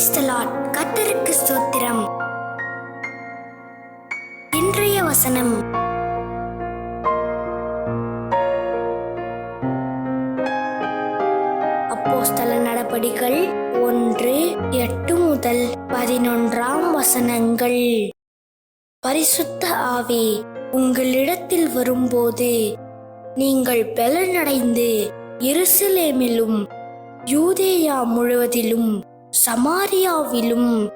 கத்தருக்கு ஸ்தோத்திரம். இன்றைய வசனம். அப்போஸ்தல நடபடிகள் ஒன்று எட்டு முதல் பதினொன்றாம் வசனங்கள். பரிசுத்த ஆவி உங்களிடத்தில் வரும்போது நீங்கள் பலனடைந்து எருசலேமிலும் யூதேயா முழுவதிலும் சமாரியாவிலும்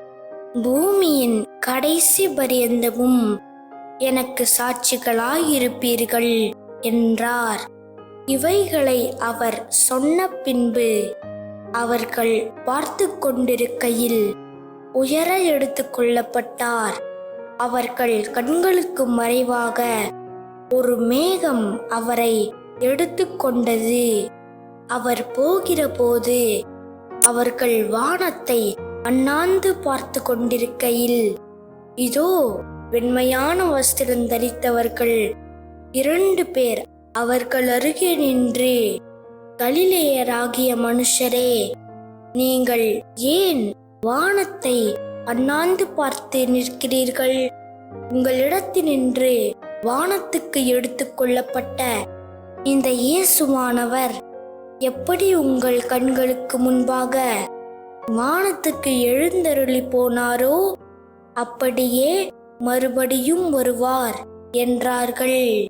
பூமியின் கடைசி பரியந்தமும் எனக்கு சாட்சிகளாயிருப்பீர்கள் என்றார். இவைகளை அவர் சொன்ன பின்பு அவர்கள் பார்த்து கொண்டிருக்கையில் உயர எடுத்துக்கொள்ளப்பட்டார் அவர்கள் கண்களுக்கு மறைவாக ஒரு மேகம் அவரை எடுத்துக்கொண்டது அவர் போகிற போது அவர்கள் வானத்தை அண்ணாந்து பார்த்து கொண்டிருக்கையில் இதோ வெண்மையான வஸ்திரம் தரித்தவர்கள். இரண்டு பேர் அவர்கள் அருகே நின்று கலிலேயராகிய மனுஷரே நீங்கள் ஏன் வானத்தை அண்ணாந்து பார்த்து நிற்கிறீர்கள்? உங்களிடத்தினின்று வானத்துக்கு எடுத்துக்கொள்ளப்பட்ட இந்த இயேசுவானவர் எப்படி உங்கள் கண்களுக்கு முன்பாக வானத்துக்கு எழுந்தருளி போனாரோ அப்படியே மறுபடியும் வருவார் என்றார்கள்.